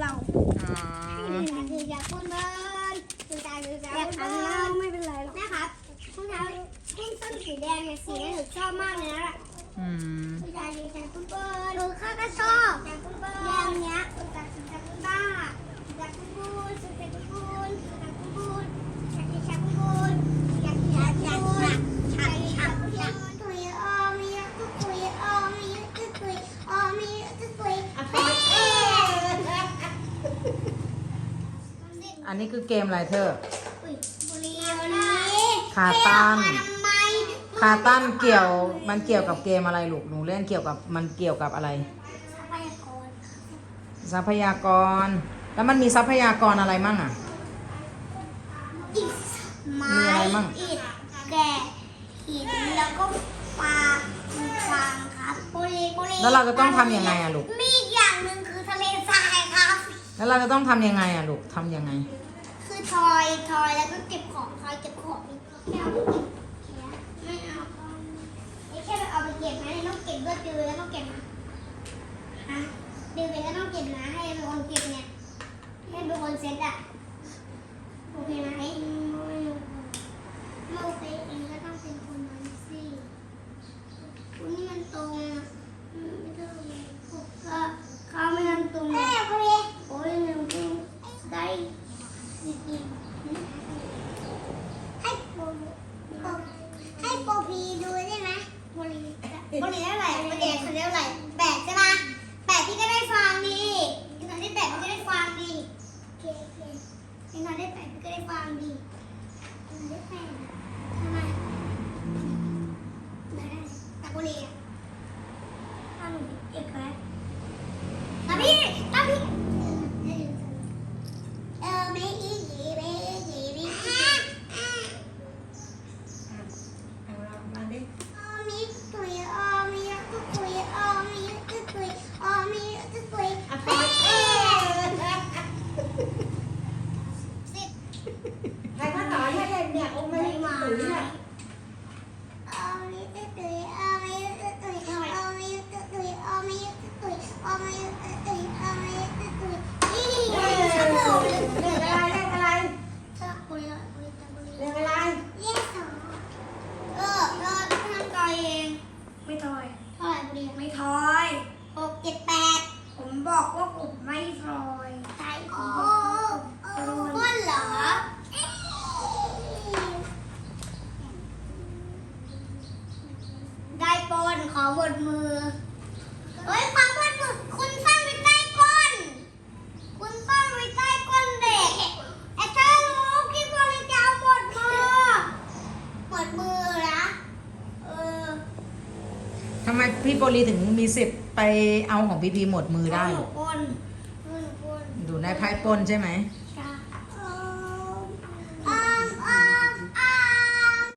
เราอ๋อ คืออยากคุณเบิร์นคุณตาคืออยากทำเราไม่เป็นไรหรอกนะครับคุณเท้าคุณต้นสีแดงเนี่ยสีนี้หนูชอบมากเลยนะอืมคุณตาคืออยากคุณเบิร์นหนูข้าก็ชอบ อันนี้คือเกมอะไรเธอ อุ๊ยบุหรี่วันนี้ขาตั้นเทออกมาทำไมคาตั้นเกี่ยวมันเกี่ยวกับเกมอะไรลูกหนูเล่นเกี่ยวกับมันเกี่ยวกับอะไร ทรัพยากรทรัพยากร แล้วมันมีทรัพยากรอะไรมั่งอะ อิฐไม้มีอะไรมั่ง อิฐแกะหินแล้วก็ปลาฟางครับบุหรี่บุหรี่แล้วเราจะต้องทำยังไงอะลูก มี แล้วเราจะต้องทำยังไงอะลูกทำยังไง คือทอยทอยแล้วก็เก็บของทอยเก็บของแค่เอาไปเก็บไม่เอาไม่แค่เอาไปเก็บนะต้องเก็บด้วยดือแล้วต้องเก็บนะฮะดือไปแล้วต้องเก็บนะให้เป็นคนเก็บเนี่ยให้เป็นคนเซ็ตอะโอเคไหมไม่โอเคเองก็ต้องเป็นคนนั้นสิคุณนี่มันตรงอะไม่ต้องก็เขาไม่ทำตรงแม่พอดีโอ้ยหนึ่งได้ ให้โปให้โปรพีดูได้ไหมโปรลีโปรลีได้เท่าไหร่โปรเด็กคนได้เท่าไหร่แปดใช่ไหมแปดพี่ก็ได้ฟังดีอีกคนที่แปดพี่ก็ได้ฟังดีโอเคโอเค อีกคนที่แปดพี่ก็ได้ฟังดีอีกคนที่แปดทำไม คนเล่ละนอะไรเย้สองเออเราทำต่อยเองไม่ทอยเท่าไหร่บุรีไม่ทอยหกเจ็ดแปดผมบอกว่าผมไม่ทอย ใช่โอ้ก้นเหรอ ได้ป นขอหมดมือเฮ้ยความหมดมือคุณซ่อนไว้ใต้ก้น คุณซ่อนไว้ใต้ก้นเด็กไอ้เธอรู้คิดว่าเราจะเอาหมดมือหมดมือนะเออทำไมพี่โปลีถึงมีสิทธิ์ไปเอาของพีพีหมดมือได้หลูนูกก้นหนูก้น ดูในไพ่ปล้นใช่ไหมใ